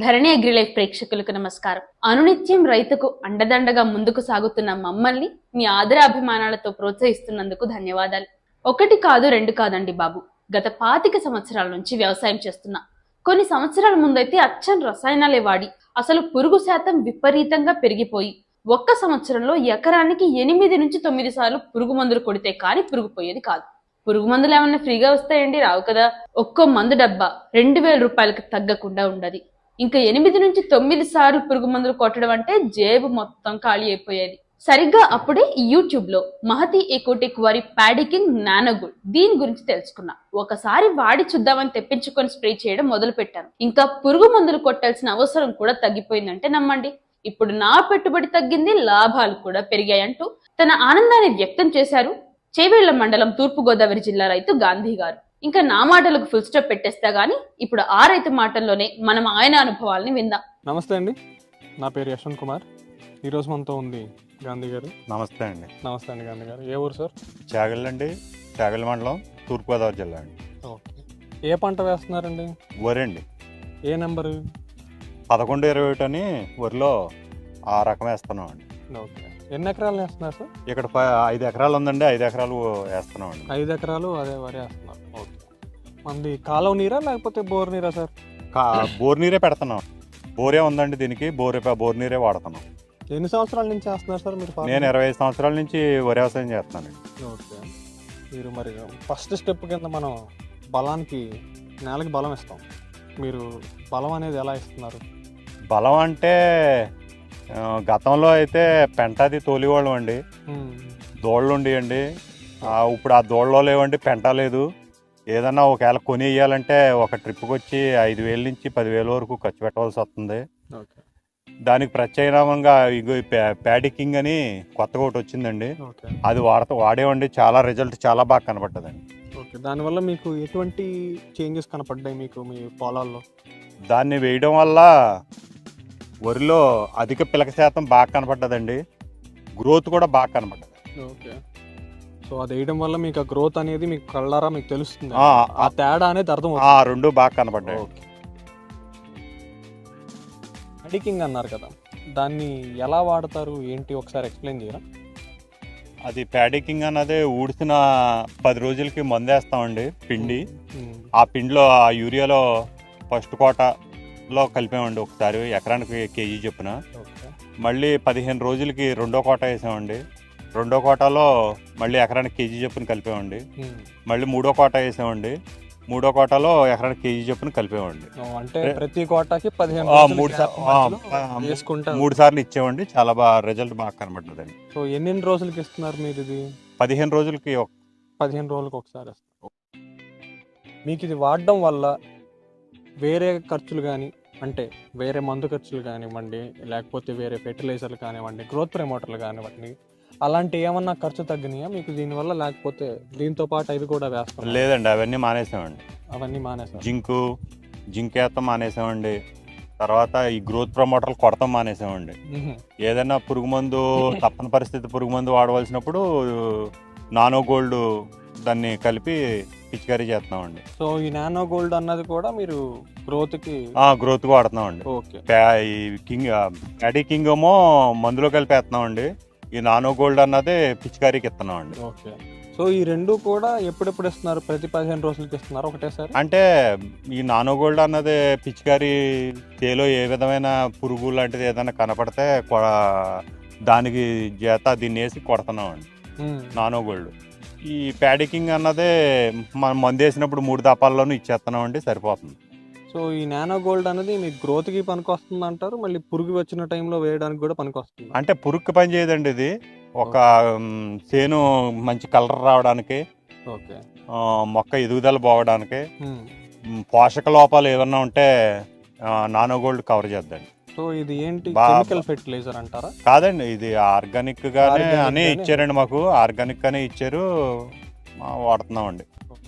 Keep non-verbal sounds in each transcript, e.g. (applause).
ధరణి Agrilife ప్రేక్షకులకు నమస్కారం. అనునిత్యం రైతుకు అండదండగా ముందుకు సాగుతున్న మమ్మల్ని మీ ఆదరాభిమానాలతో ప్రోత్సహిస్తున్నందుకు ధన్యవాదాలు. ఒకటి కాదు రెండు కాదండి బాబు. గత పాతిక సంవత్సరాల నుంచి వ్యవసాయం చేస్తున్నా కొన్ని సంవత్సరాల ముందైతే అచ్చం రసాయనాలే వాడి అసలు పురుగు శాతం విపరీతంగా పెరిగిపోయి ఒక్క సంవత్సరంలో ఎకరానికి ఎనిమిది నుంచి తొమ్మిది సార్లు పురుగు మందులు కొడితే కానీ పురుగు పోయేది కాదు. పురుగు మందులు ఏమన్నా ఫ్రీగా వస్తాయండి? రావు కదా. ఒక్కో మందు డబ్బా రెండు వేల రూపాయలకు తగ్గకుండా ఉండదు. ఇంకా ఎనిమిది నుంచి తొమ్మిది సార్లు పురుగు మందులు కొట్టడం అంటే జేబు మొత్తం ఖాళీ అయిపోయేది. సరిగ్గా అప్పుడే యూట్యూబ్లో మహతి ఎకోటిక్ వారి ప్యాడికింగ్ నానగుల్ దీని గురించి తెలుసుకున్నా. ఒకసారి వాడి చూద్దామని తెప్పించుకొని స్ప్రే చేయడం మొదలు పెట్టాను ఇంకా పురుగు మందులు కొట్టాల్సిన అవసరం కూడా తగ్గిపోయిందంటే నమ్మండి. ఇప్పుడు నా పెట్టుబడి తగ్గింది లాభాలు కూడా పెరిగాయంటూ తన ఆనందాన్ని వ్యక్తం చేశారు చేవేళ్ళ మండలం తూర్పు గోదావరి జిల్లా రైతు గాంధీ గారు. ఇంకా నా మాటలకు ఫుల్ స్టాప్ పెట్టేస్తా గానీ ఇప్పుడు ఆ రైతు మాటల్లోనే మనం ఆయన అనుభవాల్ని విందాం. నమస్తే అండి. నా పేరు యశ్వంత్ కుమార్. ఈరోజు మనతో ఉంది గాంధీ గారు. నమస్తే అండి. నమస్తే అండి గాంధీ గారు. ఏ ఊరు సార్? చాగల్ అండి. చాగల్ మండలం తూర్పుగోదావరి జిల్లా అండి. ఓకే. ఏ పంట వేస్తున్నారండి? వరి అండి. ఏ నెంబరు? పదకొండు ఇరవై ఒకటి అని వరిలో ఆ రకం వేస్తున్నాం అండి ఓకే. ఎన్ని ఎకరాలు వేస్తున్నారు సార్? ఇక్కడ ఐదు ఎకరాలు ఉందండి ఐదు ఎకరాలు వేస్తున్నాం అండి ఐదు ఎకరాలు అదే వరి వేస్తున్నారు. ఓకే. మనది కాలువ నీరా లేకపోతే బోర్ నీరా సార్? బోర్ నీరే పెడుతున్నాం. బోరే ఉందండి దీనికి బోరే బోర్ నీరే వాడుతున్నాం. ఎన్ని సంవత్సరాల నుంచి వేస్తున్నారు సార్ మీరు farming? నేను ఇరవై ఐదు సంవత్సరాల నుంచి వరి వ్యవసాయం చేస్తున్నానండి. ఓకే. మీరు మరి ఫస్ట్ స్టెప్ కింద మనం బలానికి నేలకి బలం ఇస్తాం. మీరు బలం అనేది ఎలా ఇస్తున్నారు? బలం అంటే గతంలో అయితే పెంటది తోలివాళ్ళం అండి. దోళ్ళు ఉండేయండి. ఇప్పుడు ఆ దోళ్ళలో లేవండి పెంట లేదు. ఏదన్నా ఒకవేళ కొని ఒక ట్రిప్కి వచ్చి ఐదు వేల నుంచి పదివేల వరకు ఖర్చు పెట్టవలసి వస్తుంది. దానికి ప్రత్యామ్నాయంగా ఇగో ప్యాడికింగ్ అని కొత్తగా ఒకటి వచ్చిందండి. అది వాడతా వాడేవండి. చాలా రిజల్ట్ చాలా బాగా కనపడ్డదండి. దానివల్ల మీకు ఎటువంటి చేంజెస్ కనపడ్డాయి మీకు మీ పొలాల్లో? దాన్ని వేయడం వల్ల వరిలో అధిక పిలక శాతం బాగా కనపడ్డదండి. గ్రోత్ కూడా బాగా కనపడ్డది. ఓకే. సో అది వేయడం వల్ల మీకు ఆ గ్రోత్ అనేది మీకు కళ్ళారా మీకు తెలుస్తుంది. ఆ, ఆ తేడా అనేది అర్థం ఆ రెండు బాగా కనపడ్డాయి. ఓకే. అడికింగ్ అన్నారు కదా. దాన్ని ఎలా వాడతారు? ఏంటి? ఒకసారి ఎక్స్ప్లెయిన్ చేయరా? అది ప్యాడికింగ్ అన్నది ఊడిసిన పది రోజులకి మందేస్తామండి పిండి. ఆ పిండిలో ఆ యూరియాలో ఫస్ట్ కోటలో కలిపామండి ఒకసారి ఎకరానికి కేజీ చొప్పున. మళ్ళీ పదిహేను రోజులకి రెండో కోట వేసామండి. రెండో కోటాలో మళ్ళీ ఎకరానికి కేజీ చొప్పున కలిపామండి. మళ్ళీ మూడో కోట వేసామండి. మూడో కోటాలో ఎకరానికి కేజీ చొప్పున కలిపామండి. అంటే ప్రతి కోటాకి పదిహేను మూడు మూడు సార్లు ఇచ్చామండి. చాలా బాగా రిజల్ట్ బాగా కనబడ్డదండి. సో ఎన్ని రోజులకి ఇస్తున్నారు మీరు ఇది? పదిహేను రోజులకి పదిహేను రోజులకు ఒకసారి మీకు ఇది వాడడం వల్ల వేరే ఖర్చులు కానీ అంటే వేరే మందు ఖర్చులు కానివ్వండి లేకపోతే వేరే ఫెర్టిలైజర్లు కానివ్వండి గ్రోత్ ప్రమోటర్లు కానివ్వండి అలాంటి ఏమన్నా ఖర్చు తగ్గినాయా? మీకు దీనివల్ల లేకపోతే దీంతో పాటు అవి కూడా వేస్తాం లేదండి అవన్నీ మానేసామండి. అవన్నీ మానేసాం జింకు జింక్ వేస్తాం మానేసామండి. తర్వాత ఈ గ్రోత్ ప్రమోటర్లు కొడతాం మానేసామండి. ఏదైనా పురుగు మందు (laughs) తప్పని పరిస్థితి పురుగు మందు వాడవలసినప్పుడు నానో గోల్డ్ దాన్ని కలిపి పిచికారీ చేస్తున్నామండి. సో ఈ నానో గోల్డ్ అన్నది కూడా మీరు గ్రోత్కి ఆ గ్రోత్ వాడుతున్నామండి. ఓకే. ప్యా- ఈ కింగ్ ప్యాడీ కింగ్ ఏమో మందులో కలిపి వేస్తున్నామండి ఈ నానో గోల్డ్ అన్నది పిచికారీకి ఇస్తున్నామండి. ఓకే. సో ఈ రెండు కూడా ఎప్పుడెప్పుడు ఇస్తున్నారు? ప్రతి పదిహేను రోజులకి ఇస్తున్నారు ఒకటేసారి? అంటే ఈ నానో గోల్డ్ అన్నది పిచికారీ చేలో ఏ విధమైన పురుగు లాంటిది ఏదైనా కనపడితే కొ- దానికి చేత దీన్ని వేసి కొడుతున్నామండి. ఉమ్. Nano gold. ఈ ప్యాడికింగ్ అన్నదే మనం మందు వేసినప్పుడు మూడు దపాల్లోనూ ఇచ్చేస్తున్నామండి సరిపోతుంది. సో ఈ నానో గోల్డ్ అనేది మీ గ్రోత్కి పనికి వస్తుంది అంటారు మళ్ళీ పురుగు వచ్చిన టైంలో వేయడానికి కూడా పనికి వస్తుంది అంటే పురుగుకి పని చేయదండి ఇది. ఒక చేను మంచి కలర్ రావడానికి ఓకే. మొక్క ఎదుగుదల పోవడానికి పోషక లోపాలు ఏమన్నా ఉంటే నానో గోల్డ్ కవర్ చేద్దండి. సో ఇది ఏంటి? కెమికల్ ఫెర్టిలైజర్ అంటారా? కాదండి ఇది ఆర్గానిక్ గానే అని. ఇచ్చారండి మాకు. ఆర్గానిక్ గానే ఇచ్చారు. వాడుతున్నామండి.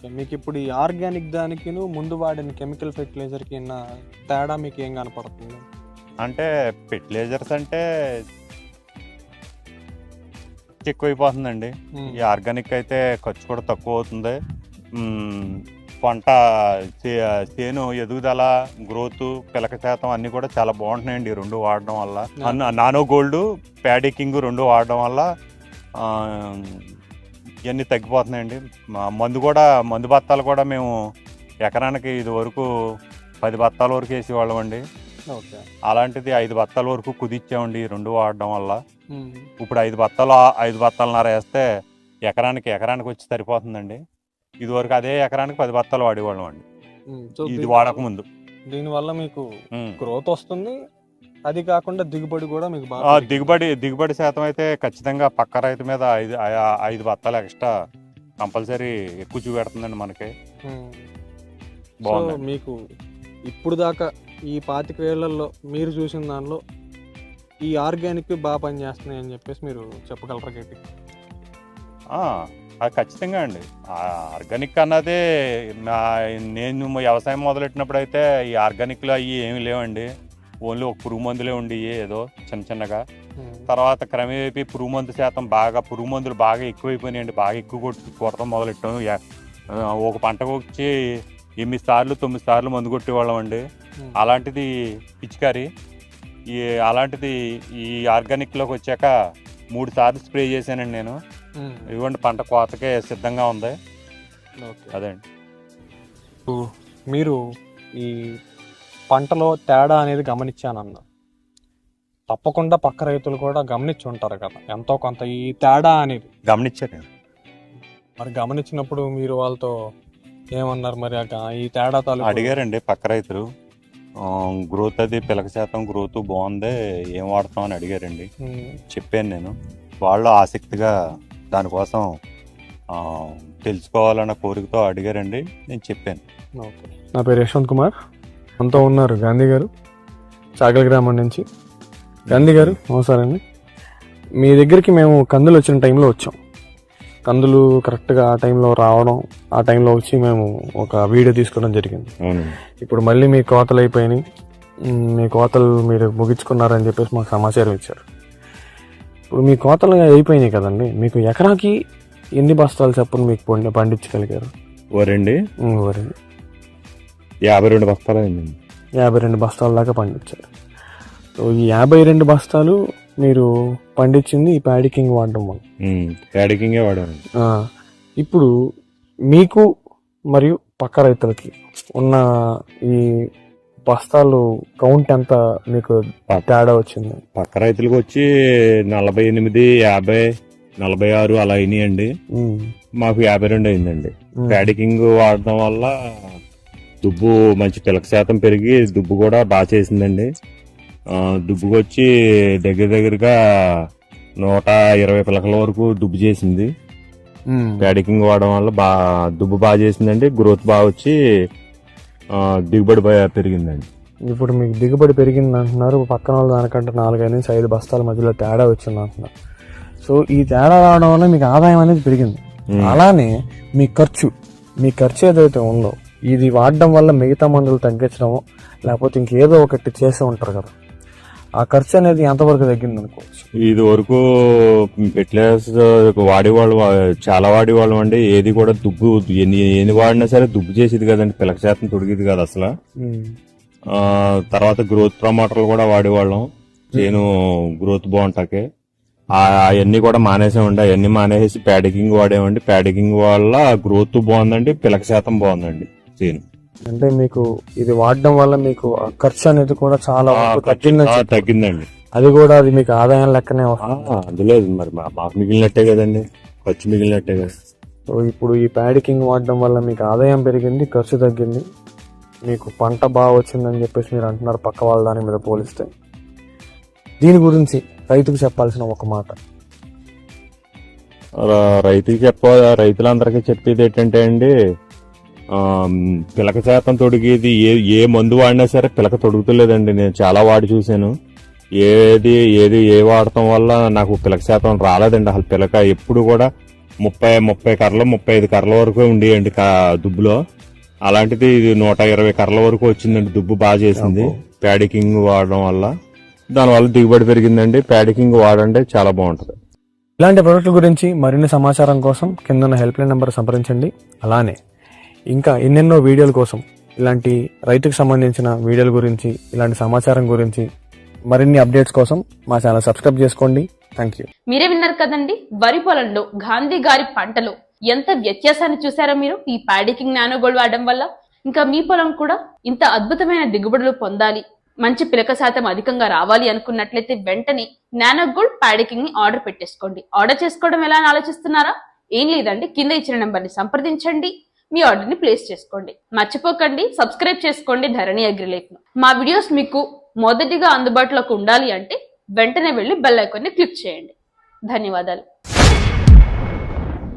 మీకు ఇప్పుడు ఈ ఆర్గానిక్ దానికి ముందు వాడిన కెమికల్ ఫెర్టిలైజర్కి ఉన్న తేడా మీకు ఏం కనపడుతుంది? అంటే ఫెర్టిలైజర్స్ అంటే ఎక్కువైపోతుందండి. ఉమ్. ఈ ఆర్గానిక్ అయితే ఖర్చు కూడా తక్కువ అవుతుంది. పంట చే- చేను ఎదుగుదల గ్రోత్ పిలక శాతం అన్ని కూడా చాలా బాగుంటున్నాయండి రెండు వాడడం వల్ల. నానో గోల్డ్ ప్యాడీ కింగ్ రెండు వాడడం వల్ల ఇవన్నీ తగ్గిపోతున్నాయండి. మందు కూడా మందు బత్తాలు కూడా మేము ఎకరానికి ఇది వరకు పది బత్తాల వరకు వేసేవాళ్ళం అండి. అలాంటిది ఐదు బత్తాల వరకు కుదిచ్చామండి రెండు వాడడం వల్ల. ఇప్పుడు ఐదు బత్తాలు ఐదు బత్తాలన్నర వేస్తే ఎకరానికి ఎకరానికి వచ్చి సరిపోతుందండి. ఇది వరకు అదే ఎకరానికి పది బత్తాలు వాడేవాళ్ళం అండి. ఇది దీని- వాడక ముందు దీనివల్ల మీకు. గ్రోత్ వస్తుంది. అది కాకుండా దిగుబడి కూడా మీకు దిగుబడి దిగుబడి శాతం అయితే ఖచ్చితంగా పక్క రైతు మీద ఐదు ఐదు బత్తాలు ఎక్స్ట్రా కంపల్సరీ ఎక్కువ చూపెడుతుందండి మనకి. బాగుందండి. మీకు ఇప్పుడు దాకా ఈ పాతిక వేళ్ళలో మీరు చూసిన దానిలో ఈ ఆర్గానిక్ బాగా పనిచేస్తున్నాయి అని చెప్పేసి మీరు చెప్పగలరా గట్టి ఖచ్చితంగా అండి. ఆర్గానిక్ అన్నదే నా నేను వ్యవసాయం మొదలెట్టినప్పుడు అయితే ఈ ఆర్గానిక్లో అవి ఏమీ లేవండి. ఓన్లీ ఒక పురుగు మందులే ఉండి ఏదో చిన్న చిన్నగా. తర్వాత క్రమేపీ పురుగు మందు శాతం బాగా పురుగు మందులు బాగా ఎక్కువైపోయినాయండి. బాగా ఎక్కువ కొట్టి కొడతాం మొదలెట్టాం ఒక పంటకు వచ్చి ఎనిమిది సార్లు తొమ్మిది సార్లు మందు కొట్టేవాళ్ళం అండి. అలాంటిది పిచికారి. ఈ అలాంటిది ఈ ఆర్గానిక్లోకి వచ్చాక మూడు సార్లు స్ప్రే చేశానండి నేను. ఇవ్వండి పంట కోతకే సిద్ధంగా ఉంది. ఓకే. అదండి మీరు ఈ పంటలో తేడా అనేది గమనించానన్న. తప్పకుండా పక్క రైతులు కూడా గమనించి ఉంటారు కదా ఎంతో కొంత ఈ తేడా అనేది. గమనించాను మరి గమనించినప్పుడు మీరు వాళ్ళతో ఏమన్నారు మరి ఈ తేడా తాలూకు? అడిగారండి పక్క రైతులు. గ్రోత్ అది పిలక శాతం గ్రోత్ బాగుంది ఏం వాడతాం అని అడిగారండి. చెప్పాను నేను. వాళ్ళు ఆసక్తిగా దానికోసం తెలుసుకోవాలన్న కోరికతో అడిగారండి. నేను చెప్పాను. నా పేరు యశ్వంత్ కుమార్. అంతా ఉన్నారు గాంధీ గారు. చాగల గ్రామం నుంచి. గాంధీ గారు నమస్కారం మీ దగ్గరికి మేము కందులు వచ్చిన టైంలో వచ్చాం. కందులు కరెక్ట్గా ఆ టైంలో రావడం ఆ టైంలో వచ్చి మేము ఒక వీడియో తీసుకోవడం జరిగింది. ఇప్పుడు మళ్ళీ మీ కోతలు అయిపోయినాయి. మీ కోతలు మీరు ముగించుకున్నారని చెప్పేసి మాకు సమాచారం ఇచ్చారు. ఇప్పుడు మీ కోతలు అయిపోయినాయి కదండి. మీకు ఎకరాకి ఎన్ని బస్తాలు చప్పున మీకు పండి పండించగలిగారు? వరండి మ్, వరి యాభై రెండు బస్తాలు అయిందండి యాభై రెండు బస్తాల దాకా పండించారు. సో ఈ యాభై రెండు బస్తాలు మీరు పండించింది ఈ ప్యాడీ కింగ్ వాడడం వల్ల. ప్యాడికింగే వాడాను ఆ, ఇప్పుడు మీకు మరియు పక్క రైతులకి ఉన్న ఈ బస్తాలు కౌంట్ ఎంత మీకు తేడా వచ్చింది? పక్క రైతులకు వచ్చి నలభై ఎనిమిది యాభై నలభై ఆరు అలా అయినాయండి. మాకు యాభై రెండు అయిందండి. ప్యాడికింగ్ వాడడం వల్ల దుబ్బు మంచి పిలక శాతం పెరిగి దుబ్బు కూడా బాగా చేసిందండి. దుబ్బుకి వచ్చి దగ్గర దగ్గరగా నూట ఇరవై పిలకల వరకు దుబ్బు చేసింది. ప్యాడికింగ్ వాడడం వల్ల బాగా దుబ్బు బాగా చేసిందండి. గ్రోత్ బాగా వచ్చి దిగుబడి పెరిగిందండి. ఇప్పుడు మీకు దిగుబడి పెరిగింది అంటున్నారు పక్కన వాళ్ళ దానికంటే నాలుగైదు నుంచి ఐదు బస్తాల మధ్యలో తేడా వచ్చింది అంటున్నారు. సో ఈ తేడా రావడం వల్ల మీకు ఆదాయం అనేది పెరిగింది. అలానే మీ ఖర్చు మీ ఖర్చు ఏదైతే ఉందో ఇది వాడడం వల్ల మిగతా మందులు తగ్గించడము లేకపోతే ఇంకేదో ఒకటి చేస్తూ ఉంటారు కదా. ఆ ఖర్చు అనేది ఎంతవరకు తగ్గింది అనుకోవచ్చు ఇది వరకు ఫెర్టిలైజర్స్ వాడేవాళ్ళు చాలా వాడేవాళ్ళం అండి. ఏది కూడా దుబ్బు ఎన్ని ఎన్ని వాడినా సరే దుబ్బు చేసేది కదండి. పిలక శాతం తొడిగేది కాదు అసలు. ఆ, తర్వాత గ్రోత్ ప్రమోటర్లు కూడా వాడేవాళ్ళం చేను గ్రోత్ బాగుంటాకే. అవన్నీ కూడా మానేసామండి. అవన్నీ మానేసి ప్యాడికింగ్ వాడేమండి. ప్యాడికింగ్ వల్ల గ్రోత్ బాగుందండి. పిలక శాతం బాగుందండి చేను. అంటే మీకు ఇది వాడడం వల్ల మీకు ఖర్చు అనేది కూడా చాలా వరకు తగ్గిందని. తగ్గిందండి. అది కూడా అది మీకు ఆదాయం లెక్కనే వస్తుంది అందులో మరి మాకు మిగిలినట్టే కదండి ఖర్చు మిగిలినట్టే కదా. సో ఇప్పుడు ఈ ప్యాడికింగ్ వాడడం వల్ల మీకు ఆదాయం పెరిగింది ఖర్చు తగ్గింది మీకు పంట బాగా వచ్చిందని చెప్పేసి మీరు అంటున్నారు పక్క వాళ్ళ దాని మీద పోలిస్తే. దీని గురించి రైతుకు చెప్పాల్సిన ఒక మాట. రైతుకి చెప్ప రైతులందరికీ చెప్పేది ఏంటంటే అండి పిలక శాతం తొడిగేది ఏ ఏ మందు వాడినా సరే పిలక తొడుగుతలేదండి. నేను చాలా వాడి చూశాను. ఏది ఏది ఏ వాడటం వల్ల నాకు పిలక శాతం రాలేదండి. అసలు పిలక ఎప్పుడు కూడా ముప్పై ముప్పై కర్రలు ముప్పై ఐదు కర్రల వరకు ఉండేయండి దుబ్బులో. అలాంటిది ఇది నూట ఇరవై కర్రల వరకు వచ్చిందండి దుబ్బు బాగా చేసింది. ప్యాడికింగ్ వాడడం వల్ల. దానివల్ల దిగుబడి పెరిగిందండి. ప్యాడికింగ్ వాడండి చాలా బాగుంటుంది. ఇలాంటి ప్రోడక్ట్ గురించి మరిన్ని సమాచారం కోసం కింద హెల్ప్ లైన్ నెంబర్ సంప్రదించండి. అలానే ఇంకా ఎన్నెన్నో వీడియోల కోసం ఇలాంటి రైతుకు సంబంధించిన వీడియోల గురించి ఇలాంటి సమాచారం గురించి మరిన్ని అప్డేట్స్ కోసం మా ఛానల్ సబ్స్క్రైబ్ చేసుకోండి. థ్యాంక్ యూ మీరే విన్నారు కదండి? వరి పొలంలో గాంధీ గారి పంటలో ఎంత వ్యత్యాసాన్ని చూసారో మీరు? ఈ ప్యాడికింగ్ నానో గోల్డ్ వాడడం వల్ల ఇంకా మీ పొలం కూడా ఇంత అద్భుతమైన దిగుబడులు పొందాలి. మంచి పిలక శాతం అధికంగా రావాలి అనుకున్నట్లయితే వెంటనే నానో గోల్డ్ ప్యాడికింగ్ని ఆర్డర్ పెట్టేసుకోండి. ఆర్డర్ చేసుకోవడం ఎలా అని ఆలోచిస్తున్నారా? ఏం లేదండి. కింద ఇచ్చిన నెంబర్ని సంప్రదించండి. మీ ఆర్డర్ని ప్లేస్ చేసుకోండి. మర్చిపోకండి. సబ్స్క్రైబ్ చేసుకోండి. ధరణి అగ్రిలేక్ను మా వీడియోస్ మీకు మొదటిగా అందుబాటులోకి ఉండాలి అంటే వెంటనే వెళ్ళి బెల్ ఐకాన్ని క్లిక్ చేయండి. ధన్యవాదాలు.